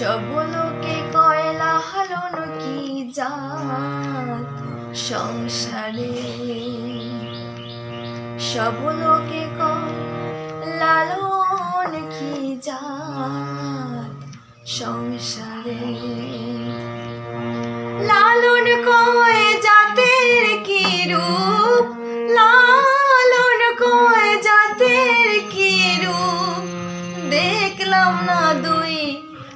সব লোকে কয়লা হালন কি জাত? সংসারে সব লোকে কয় লালন কি জাত? সংসারে লালন কয় জাতের কি রূপ? লালন কয় জাতের কি রূপ? দেখলাম না দুই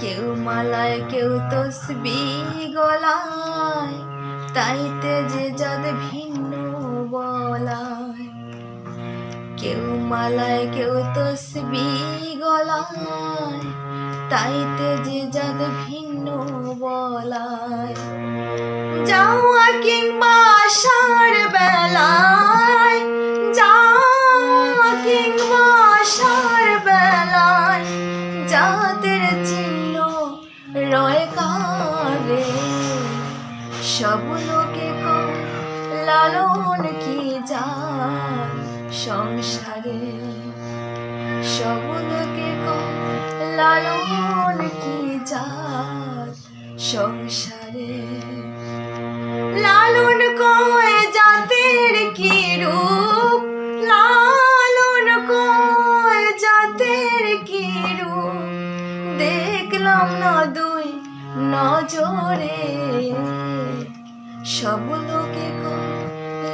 কেউ মালায়, কেউ তসবি গলায়, তাইতে যে যাদ ভিন্ন বলায়। কেউ মালায়, কেউ তসবি গলায়, তাইতে যে যাদ ভিন্ন বলায়। যাওয়া কিংবা সব লোকে লালন কি সংসারে? সব লোকে লালন কি যান সংসারে? লালন কয় জাতের কি রূপ? লালন কয় জাতের কি রূপ? দেখলাম না দুই নজরে। সব লোকে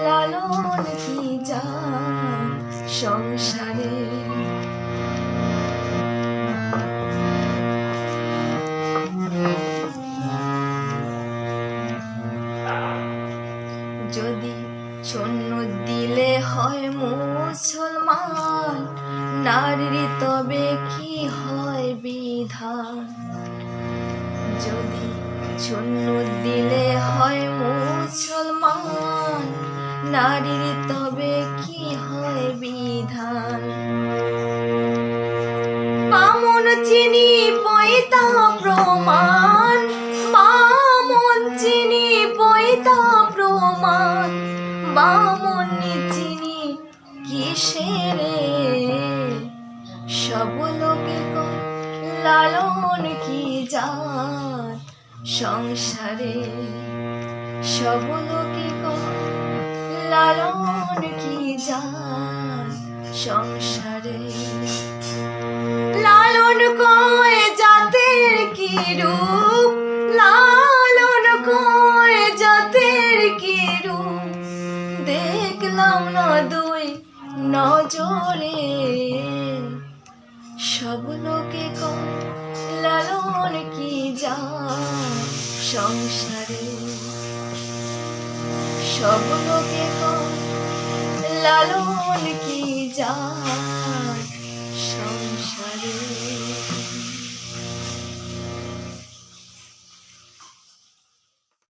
লালন কি যান সংসারে? যদি শূন্য দিলে হয় মুসলমান, নারীর তবে কি হয় বিধান? যদি শূন্য দিলে হয় মুসলমান। নারীর তবে কি হয় বিধান? বামন চিনি পয়তা প্রমাণ। বামন চিনি পয়তা প্রমাণ। বামন চিনি কিসেরে সব লোকে লালন কি জাত? সংসারে সব লোকে লালন কি সংসারে? লালন কয় জাতের কি রূপ? লালন কয় জাতের কি রূপ? দেখলাম না দুই নজরে। সব লোকে কয় লালন কি যা সংসারে? সব লোকে লালন কি যা সংসারে?